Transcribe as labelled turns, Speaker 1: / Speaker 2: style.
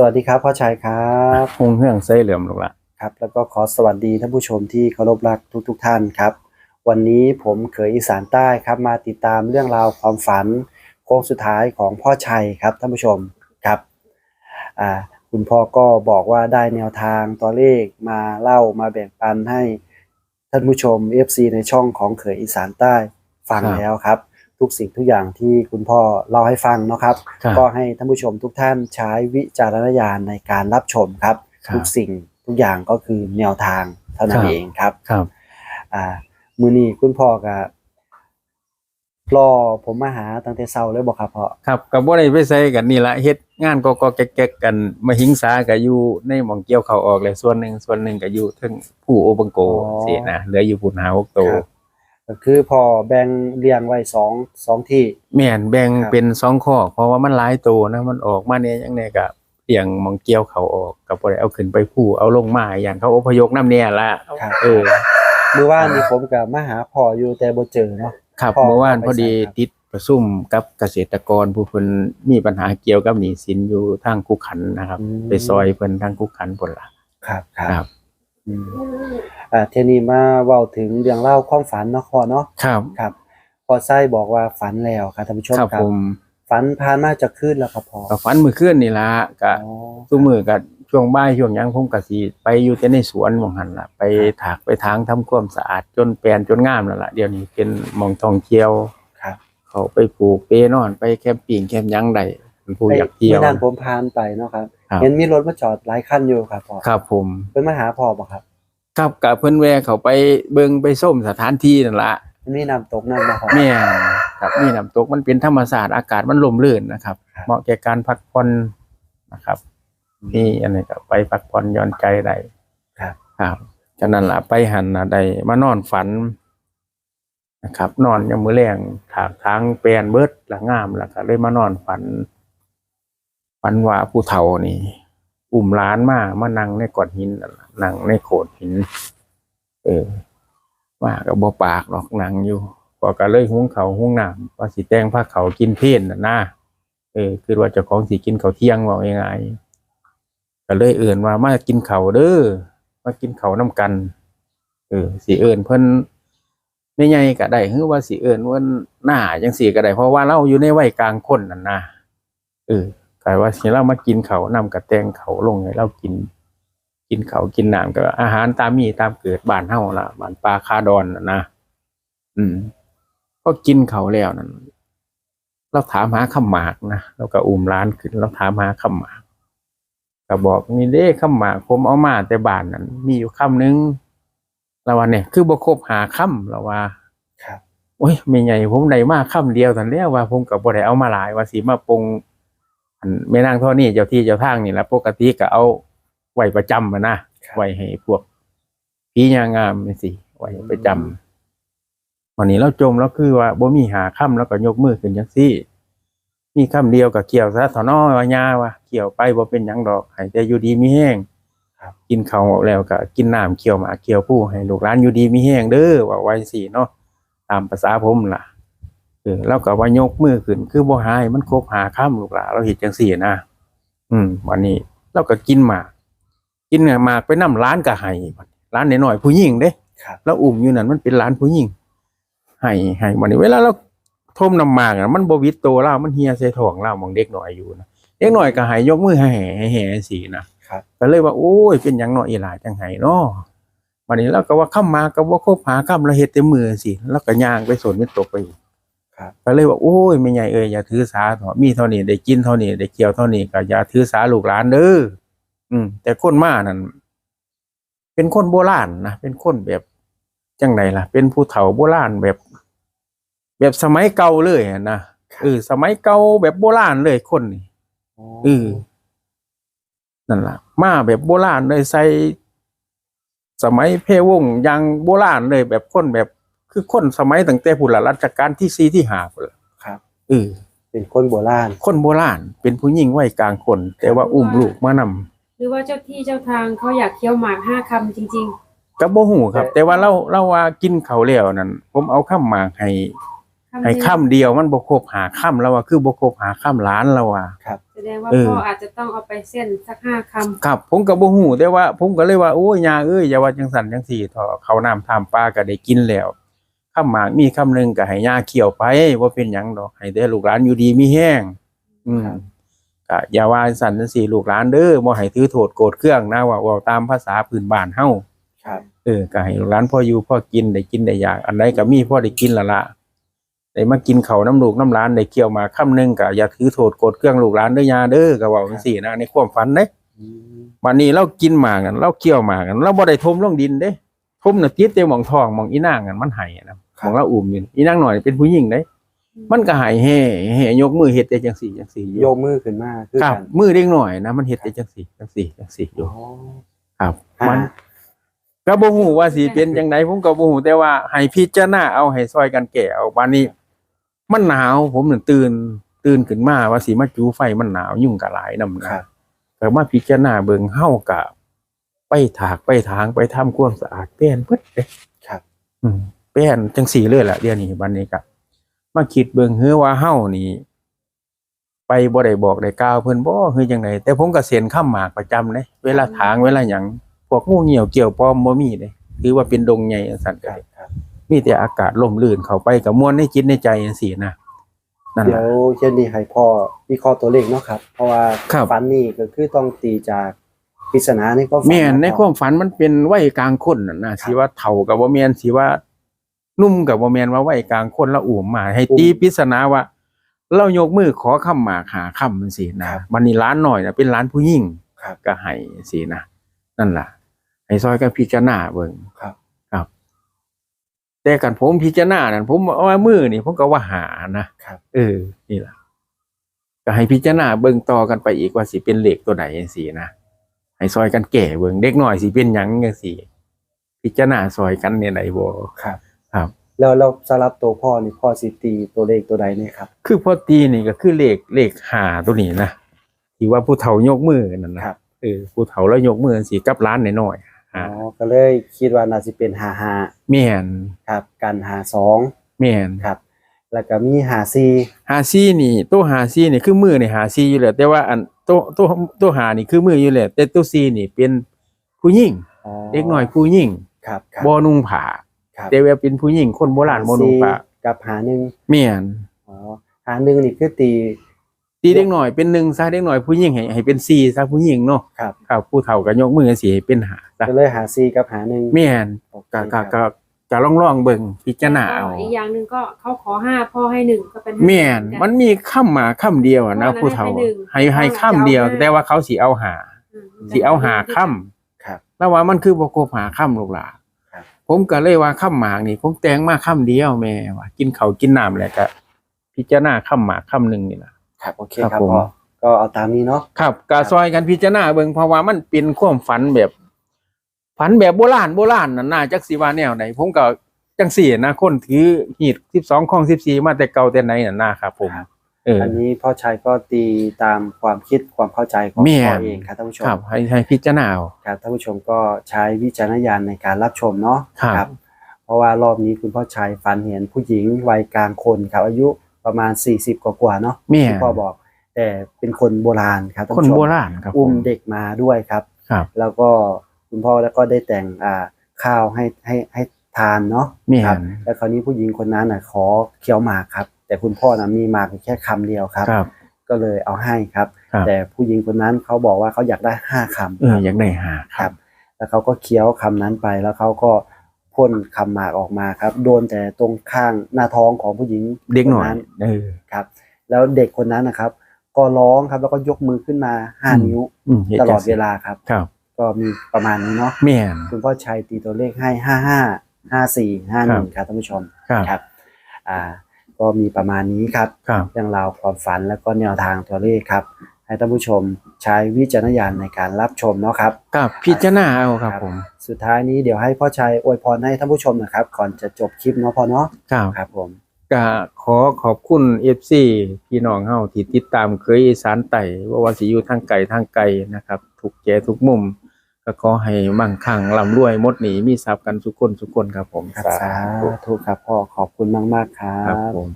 Speaker 1: สวัสดีครับพ่อชัยครับ
Speaker 2: คงเฮืองไส้เหลื่อมลูกละ
Speaker 1: ครับ แล้วก็ขอสวัสดีท่านผู้ชมที่เคารพรักทุกทท่านครับ วันนี้ผมเขยอีสานใต้ครับมาติดตามเรื่องราวความฝันโค้งสุดท้ายของพ่อชัยครับท่านผู้ชมครับอ่าคุณพ่อก็บอกว่าได้แนวทางตัวเลขมาเล่ามาแบ่งปันให้ท่านผู้ชม FC ในช่องของเขยอีสานใต้ฟังแล้วครับ ทุกสิ่งทุกอย่างที่คุณพ่อเล่าให้ฟังเนาะครับ
Speaker 2: ครับ
Speaker 1: ก็ให้ท่านผู้ชมทุกท่านใช้วิจารณญาณในการรับชมครับ
Speaker 2: ครับ
Speaker 1: ทุกสิ่งทุกอย่างก็คือแนวทางเท่านั้
Speaker 2: คนรับ
Speaker 1: เองครับ
Speaker 2: ครับ
Speaker 1: อ่ามือนี้คุณพ่อกับรอผมมาหาตั้งแต่เช้าเลยบอกครับพ่อ
Speaker 2: ครับกับบ่ได้ไปใส่กันนี่ละเฮ็ดงานก็ก็แก๊กๆกันมาหิงสาก็อยู่ในหม่องเกี่ยวเขาวออกเลยส่วนหนึ่งส่วนหนึ่งก็อยู่เทั้งผู้โอบังโกสินะเหลืออยู่พุ่นหาหกโตว
Speaker 1: ครับ ก็คือพ่อแบ่งเรียงไว้สองสองที่
Speaker 2: แม่นแบ่ง
Speaker 1: ครับ
Speaker 2: เป็นสองข้อ เพราะว่ามันหลายโตวนะมันออกมาเนี่ยจังไดก็เลี้ยงหม่องเกี่ยวเขาวออกก็บ่ได้เอาขึ้นไปผู้เอาลงมาอย่างเขาอพยพนํเนี่ยละ
Speaker 1: ครับ
Speaker 2: เออ
Speaker 1: มือว่านนี่ผมกับมาหาพ่ออยู่แต่บ่เจอเนาะ
Speaker 2: ครับ
Speaker 1: พ่อ
Speaker 2: เมื่อวาน
Speaker 1: ไป
Speaker 2: พอดี
Speaker 1: ใส่ครับ
Speaker 2: ติดประชุมกับเกษตรกรผู้เพิ่นมีปัญหาเกี่ยวกับหนี้สินอยู่ทางคุกขันนะครับไปซอยเพิ่นทางคุกขันพุ่นล่ะ
Speaker 1: ครับค
Speaker 2: ครั
Speaker 1: รับ บ อืมอ่าเทนี้มาเว้าถึงเรื่องเล่าวความฝันเนาะพ่อเนาะ
Speaker 2: ครับ
Speaker 1: ครับพอไส้บอกว่าฝันแล้วครับท่านผู้ชม
Speaker 2: ครับ
Speaker 1: ครับ
Speaker 2: ผม
Speaker 1: ฝันผ่านมาจะขึ้นแล้วครับพ่อ
Speaker 2: ก็ฝันมื้อคืนนี่ล่ะก็
Speaker 1: อ๋อ
Speaker 2: ซุมื้อก็ช่วงบ่ายช่วงหยังผมก็สิไปอยู่แต่ในสวนหม่องหั่นล่ะไปถากไปทางทำความสะอาดจนแปลนจนงามแล้วล่ะเดี๋ยวนี้เป็นหม่องท่องเที่ยว
Speaker 1: ครับ
Speaker 2: เขาไปปลูกเปนอนไปแคมปิ้งแคมป์หยังได้ เป็นผู้อยากเที่ยว
Speaker 1: ไม่นานผมผ่านไปเนาะครับ
Speaker 2: ครับ
Speaker 1: เห็นมีรถมาจอดหลายคันอยู่ครับพ่อ
Speaker 2: ครับผม
Speaker 1: เพิ่นมาหาพ่อบ่ครับ
Speaker 2: ครับกับเพิ่นแวะเขาไปเบิ่งไปส้มสถานที่นั่นล่ะ
Speaker 1: มันมีน้ำตกน้ำบ่ครับ
Speaker 2: แม่นครับนี่น้ำตกมันเป็นธรรมศาสตร์อากาศมันลมลื่นนะครับ
Speaker 1: ครับ
Speaker 2: เหมาะแก่การพักผ่อนนะครับนี่อันนี้ก็ไปพักผ่อนหย่อนใจได้
Speaker 1: ครับ
Speaker 2: ครับฉะนั้นล่ะไปหันนะได้มานอนฝันนะครับ นอนยามมื้อแรงถากทางแปลนเบิดละงามแล้วก็เลยมานอนฝัน ฝันว่าผู้เฒ่านี่ อุ้มล้านมามานั่งในก้อนหินนั่งในโขดหิน เออว่าก็บ่ปากหรอกนั่งอยู่ก็ก็เลยหุงเขาหุงน้ำว่าสิแตงผ้าเขากินเพลนน่ะนะเออ คือว่าเจ้าของสิกินเขาเที่ยงว่ายังไงก็เลยเอื่นว่ามากินเขาเด้อมากินเขาน้ำกัน เออสิเอื่นเพิ่นไม่ใหญ่ก็ได้คือว่าสิเอื่นว่าหน้าจังสีก็ได้เพราะว่าเราอยู่ในวัยกลางคนนั่นนะเออ ก็ว่าสิเรามากินเขาวนํกับแตงเขาวลงให้เรากิน กินเขาวกินน้ำก็อาหารตามมีตามเกิดบ้านเฮาล่ะบ้านปลาคาดอนน่ะนะอืมพอกินเขาวแล้วนั่นเราถามหาคำหมากนะเราก็อุ้มร้านขึ้นเราถามหาคำหมากก็บอกนี่เด้คำหมากผมเอามาแต่บ้านนั้น มีอยู่คำหนึงเราว่าเนี่ย คือบ่ครบหาคำเราว่า
Speaker 1: ครับ
Speaker 2: โอ้ยไม่ใหญ่ผมได้มาคำเดียวทันแล้วว่าผมกับบ่ได้เอามาหลายว่าสิมาปรุงอัน แม่นางเท่านี้เจ้าที่เจ้าทางนี่แหละปกติก็เอาไว้ประจำอะนะ
Speaker 1: ครับ
Speaker 2: ไว้ให้พวกพี่ยางามนี่สิไว้ประจำวันนี้เราจมแล้วคือว่าบ่มีหาค่ำแล้วก็ยกมือขึ้นจังซี่มีคำเดียวกับเกี่ยวซะถอนอว่าญาว่าเกี่ยวไปบ่เป็นหยังดอกให้แต่อยู่ดีมีแห้ง
Speaker 1: ครับ
Speaker 2: กินข้าวแล้วก็กินน้ำเคี่ยวหมาเคี่ยวผู้ให้ลูกหลานอยู่ดีมีแห้งเด้อว่าไว้สิเนาะตามภาษาผมล่ะเออแล้วก็ว่ายกมือขึ้น คือบ่หายมันครบหาค่ำลูกหลานเราเฮ็ดจังซี่นะอืมวันนี้เราก็กินหมากกินหมากไปนำร้านก็ให้ร้านน้อยๆผู้หญิงเด้
Speaker 1: ครับ
Speaker 2: แล้วอุ้มอยู่นั่นมันเป็นร้านผู้หญิงให้ให้วันนี้เวลาเราทมน้ำหมากอะมันบวิตโตเรามันเฮียใส่ท้องเรามองเด็กหน่อยอยู่นะเด็กหน่อยก็ให้ยกมือให้แห่ให้แห่สีนะครับก็เลยว่าโอ้ยเป็นหยังเนาะอีหลาจังไห้เนาะวันนี้เราก็ว่าข้ามมาก็ว่าคบหาข้ามเราเฮ็ดแต่มือสิแล้วก็ย่างไปสนมิตกไปอีก
Speaker 1: ครับ
Speaker 2: ก็เลยว่าโอ้ยไม่ใหญ่เอ้ยอย่าถือสาเถอะมีเท่านี้ได้กินเท่านี้ได้เกี่ยวเท่านี้ก็อย่าถือสาลูกหลานเด้ออืม แต่คนมานั่นเป็นคนโบราณนะเป็นคนแบบจังไดล่ะ เป็นผู้เฒ่าโบราณแบบ แบบสมัยเก่าเลยอะนะเออสมัยเก่าแบบโบราณเลยคนนี่เออนั่นล่ะ มาแบบโบราณเลยใส่สมัยเพวงยางโบราณเลยแบบคนแบบ คือคนสมัยตั้งแต่พุทธรัชกาลที่สี่ที่ห้าพุ่นล่ะ
Speaker 1: ครับ
Speaker 2: เออ
Speaker 1: เป็นคนโบราณ
Speaker 2: คนโบราณ เป็นผู้หญิงวัยกลางคน แต่ว่าอุ้มลูกมานำ
Speaker 3: หรือว่าเจ้าที่เจ้าทางเขาอยากเคี้ยวหมากห้าคำจริง
Speaker 2: ก็บ่ฮู้ครับ แต่ว่าเราเราว่ากินเขาวแล้วนั่นผมเอาข้าวหมากให้
Speaker 3: ๆคำ
Speaker 2: ให้
Speaker 3: หนึ่ง
Speaker 2: ค่ำเดียวมันบ่ครบหาค่ำแล้วว่าคือบ่ครบหาค่ำล้านแล้วว่า
Speaker 1: ครับ
Speaker 3: แสดงว่า
Speaker 2: เออ
Speaker 3: พ่ออาจจะต้องเอาไปเส้นสักห้าค
Speaker 2: ครับ ผมก็บ่ฮู้แต่ว่า ผมก็เลยว่าโอ้ยยาเอ้ยอย่าว่าจังสั่นจังซี่เถอะเขาวน้ำทามปลาก็ได้กินแล้ว คำหมากมีคำหนึงก็ให้ยาเคี่ยวไปบ่เป็นหยังดอกให้แต่ลูกหลานอยู่ดีมีแห้ง อืม
Speaker 1: ครับ
Speaker 2: ก็อย่าว่าสั่นจังซี่ลูกหลานเด้อบ่ให้ถือโทษโกรธเครื่องนะว่าเว้าตามภาษาพื้นบ้านเฮา
Speaker 1: ครับ
Speaker 2: เออก็ให้ลูกหลานพ่ออยู่พ่อกินได้กินได้อยากอันใดก็มีพ่อได้กินละละได้มากินเขาวน้ำลูกน้ำหลานได้เกี่ยวหมากคำหนึงก็อย่าถือโทษโกรธเครื่องลูกหลานเด้อยาเด้อก็เว้าจังซี่นะในความฝันเด้
Speaker 1: อืม
Speaker 2: วันนี้เรากินหมากกันเราเคี่ยวหมากกันเราบ่ได้ทมลงดินเด้ทมน่ะติดแต่หมองทองหมองอีนางกันมันไห้นะ หมองเราอุ้มอยู่อีนางหน่อยเป็นผู้หญิงเด้ำมันก็ไห้แห่แห่ยกมือเฮ็ดแต่จังซี่จังซี่อยู่
Speaker 1: โยกมือขึ้นมาคือ
Speaker 2: ครับ
Speaker 1: กัน
Speaker 2: มือเด็กหน่อยนะมันเฮ็ดแต่จังซี่จังซี่จังซี่อยู่
Speaker 1: อ๋อ
Speaker 2: ครับ
Speaker 1: อ่ามั
Speaker 2: มัน ก็บ่ฮู้ว่าสิเป็นจังไดผมก็บ่ฮู้แต่ว่าให้พิจารณาเอาให้ซอยกันแก้เอาวันนี้ มันหนาวผมน่ะตื่น ตื่นขึ้นมาว่าสิมาจูไฟมันหนาวยุ่งก็หลายนำ
Speaker 1: ครั
Speaker 2: นะ
Speaker 1: บ
Speaker 2: ก็มาพิจารณาเบิ่งเฮาก็ไปถากไปทางไปทำความสะอาดแป้นเบิดเด้
Speaker 1: ครับ
Speaker 2: อืม แป้นจังสี่เลยล่ะเดี๋ยวนี้บัดนี้ก็มาคิดเบิ่งเฮือว่าเฮานี่ ไปบ่ได้บอกได้กล่าวเพิ่นบ่คือจังไดแต่ผมก็เซ็นคำหมากประจำเด้เวลาถางเวลาหยังพวกงูเหี่ยวเกี่ยวปอมบ่มีเด้ถือว่าเป็นดงใหญ่จังซั่น
Speaker 1: ค
Speaker 2: ก็
Speaker 1: รับ
Speaker 2: ได้
Speaker 1: ครับ
Speaker 2: มีแต่อากาศลมลื่นเข้าไปกับมวลในจิตในใจจังซี่นะนั่น
Speaker 1: เดี๋ย
Speaker 2: ล่ะ
Speaker 1: วเช่นนี้ให้พ่อวิเคราะห์ตัวเลขเนาะครับ เพราะว่า
Speaker 2: ครับ
Speaker 1: ฝันนี่ก็คือต้องตีจากปริศนานี่ก็ฝั
Speaker 2: แม่นใน
Speaker 1: เะ
Speaker 2: ความฝันมันเป็นวัยกลางคนน่ะนะสิว่าเฒ่ากับบ่แม่นสิว่า นุ่มกับบ่แม่นว่าวัยกลางคนแล้วอุ้มมาให้ตีปริศนาว่าเรายกมือขอคำหมากหาคำจังซี่นะมันนี่ร้านหน่อยน่ะเป็นร้านผู้หญิง
Speaker 1: ครับ
Speaker 2: ก็ให้จังซี่นะนั่นล่ะให้ซอยกันพิจารณาเบิ่ง
Speaker 1: ครับ
Speaker 2: ครับ แต่กันผมพิจารณานั่นผมเอาว่ามือนี่ผมก็ว่าหานะครับเออ นี่ล่ะก็ให้พิจารณาเบิ่งต่อกันไปอีกว่าสิเป็นเลขตัวไหนจังซี่นะให้ซอยกันแก่เบิ่งเด็กน้อยสิเป็นหยังจังซี่พิจารณาซอยกันเนี่ยไหนบ่
Speaker 1: ครับ
Speaker 2: ครับ
Speaker 1: แล้วเราสำหรับตัวพ่อนี่พ่อสิตีตัวเลขตัวใดเนี่ยครับ
Speaker 2: คือพอตีนี่ก็คือเลขเลขหาตัวนี้นะที่ว่าผู้เฒ่ายกมือนั่นนะครับ เออผู้เฒ่าแล้วยกมือสิกับร้านน้อยๆ
Speaker 1: อ๋อ
Speaker 2: หา
Speaker 1: ก็เลยคิดว่าน่าสิเป็นหาหา
Speaker 2: แม่น
Speaker 1: ครับกันหาสอง
Speaker 2: แม่น
Speaker 1: ครับ แล้วก็มีหาซี
Speaker 2: หาซี่นี่ตัวหาซี่นี่คือมือนี่หาซี่อยู่แล้วแต่ว่าอันตัวตัวตัวหานี่คือมืออยู่แล้วแต่ตัวซี่นี่เป็นผู้หญิง
Speaker 1: อ๋อ
Speaker 2: เด็กน้อยผู้หญิง
Speaker 1: ครับครับ
Speaker 2: บ่นุ่งผ้า
Speaker 1: ครับ
Speaker 2: แต่ว่าเป็นผู้หญิงคนโบราณบ่นุ่งผ้า
Speaker 1: สี่กับหาหนึ่ง
Speaker 2: แม่น
Speaker 1: อ๋อหาหนึ่งนี่คือตี
Speaker 2: ตีเด็กน้อยเป็นหนึ่งซะเด็กน้อยผู้หญิงให้ให้เป็นสี่ซะผู้หญิงเนาะ
Speaker 1: ครับ
Speaker 2: ครับผู้เฒ่าก็ยกมือสิให้เป็นหาซะ
Speaker 1: ก็เลยหาซีกับหาหนึ่ง
Speaker 2: แม่น
Speaker 1: โอเค
Speaker 2: ก็
Speaker 1: ค
Speaker 2: ก็
Speaker 1: รับ
Speaker 2: ก็ก็ลองลองเบิ่งพิจารณาเอา
Speaker 3: อีกอย่างหนึ่งก็เขาขอห้าพ่อให้หนึ่งก็เป็นห้า
Speaker 2: แม่น
Speaker 3: เหอกั
Speaker 2: มันมีคำมาคำเดียวอะนะ
Speaker 3: เพราะว่า
Speaker 2: ผู้เฒ่า
Speaker 3: ให้หนึ่ง
Speaker 2: ให้ให้
Speaker 3: เพราะว่า
Speaker 2: คำเดียว
Speaker 3: จะเอาห้า
Speaker 2: แต่ว่าเขาสิเอาหา
Speaker 3: อืม
Speaker 2: สิเอาหาคำ
Speaker 1: ครับ
Speaker 2: แล้วว่ามันคือบ่ครบหาคำลูกหลาน
Speaker 1: ครับ
Speaker 2: ผมก็เลยว่าคำหมากนี่ผมแต่งมาคำเดียวแม่ว่ากินข้าวกินน้ำแหละก็พิจารณาคำหมากคำหนึงนี่ล่ะ
Speaker 1: ครับโอเค
Speaker 2: ครับ
Speaker 1: ครับ
Speaker 2: ผม
Speaker 1: พ่อก็เอาตามนี้เนาะ
Speaker 2: ครับก็ซอยกันพิจารณาเบิ่งเพราะว่ามันเป็นความฝันแบบ ฝันแบบโบราณโบราณนั่นน่าจักสิว่าแนวไหนผมก็จังสี่นะคนถือหีด12ของ14มาแต่เก่าแต่ไหนนั่นน่ะครับผมเออ
Speaker 1: อันนี้พ่อชัยก็ตีตามความคิดความเข้าใจของ
Speaker 2: แม่
Speaker 1: พ่อเองครับท่านผู้ชม
Speaker 2: ครับให้ให้พิจารณาเอา
Speaker 1: ครับท่านผู้ชมก็ใช้วิจารณญาณในการรับชมเนาะ
Speaker 2: ครับ
Speaker 1: เพราะว่ารอบนี้คุณพ่อชัยฝันเห็นผู้หญิงวัยกลางคนครับอายุประมาณ 40 กว่าๆเนาะ
Speaker 2: แม่
Speaker 1: ที่พ่อบอก แต่เป็นคนโบราณครับท่าน
Speaker 2: คน
Speaker 1: ผู้ชม
Speaker 2: โบราณครับ
Speaker 1: อุ้ม
Speaker 2: ผม
Speaker 1: เด็กมาด้วยครับ
Speaker 2: ครับ
Speaker 1: แล้วก็คุณพ่อแล้วก็ได้แต่งอ่าข้าวให้ให้ให้ทานเนาะ
Speaker 2: แม่
Speaker 1: ครับ
Speaker 2: น
Speaker 1: แล้วคราวนี้ผู้หญิงคนนั้นน่ะขอเคี้ยวหมากครับ แต่คุณพ่อนะมีหมากแค่คำเดียวครับ
Speaker 2: ครับ
Speaker 1: ก็เลยเอาให้ครับ
Speaker 2: ครับ
Speaker 1: แต่ผู้หญิงคนนั้นเขาบอกว่าเขาอยากได้ห้าคำ
Speaker 2: เอออยากได้หา
Speaker 1: ครับแล้วเขาก็เคี้ยวคำนั้นไปแล้วเขาก็พ่นคำหมากออกมาครับ โดนแต่ตรงข้างหน้าท้องของผู้หญิง
Speaker 2: เด็กหน่อย
Speaker 1: คนั้น
Speaker 2: เออ
Speaker 1: ครับ แล้วเด็กคนนั้นนะครับ ก็ร้องครับแล้วก็ยกมือขึ้นมาห้า
Speaker 2: อืม
Speaker 1: นิ้ว
Speaker 2: อืมฮ็
Speaker 1: ตลอด
Speaker 2: จัง
Speaker 1: เว
Speaker 2: ซี่
Speaker 1: ลาครับ
Speaker 2: ครับ
Speaker 1: ก็มีประมาณนี้เนาะ
Speaker 2: แม่น
Speaker 1: คุณพ่อชัยตีตัวเลขให้ห้าห้าห้าสี่ห้าหนึ่งครับท่านผู้ชม
Speaker 2: ครับ
Speaker 1: ครับ อ่า ก็มีประมาณนี้ครับ
Speaker 2: ครับ
Speaker 1: เรื่องราวความฝันแล้วก็แนวทางตัวเลขครับ ให้ท่านผู้ชมใช้วิจารณญาณในการรับชมเนาะครับ
Speaker 2: ครับพิจารณาเอาครับผม
Speaker 1: สุดท้ายนี้เดี๋ยวให้พ่อชัยอวยพรให้ท่านผู้ชมนะครับ ก่อนจะจบคลิปเนาะพ่อเนาะ
Speaker 2: ครับ
Speaker 1: ครับผม
Speaker 2: ก็ขอขอบคุณ FC พี่น้องเฮาที่ติดตามเคยอีสานไต่ว่าว่าสิอยู่ทางไกลทางไกลนะครับ ทุกแก่ทุกมุม ก็ขอให้มั่งคั่งร่ำรวยหมดหนีมีทรัพย์กันทุกคนทุกคนครับผม
Speaker 1: ครับสาธุครับพ่อขอบคุณมาก ๆ ครั
Speaker 2: ครับ
Speaker 1: บ
Speaker 2: ผม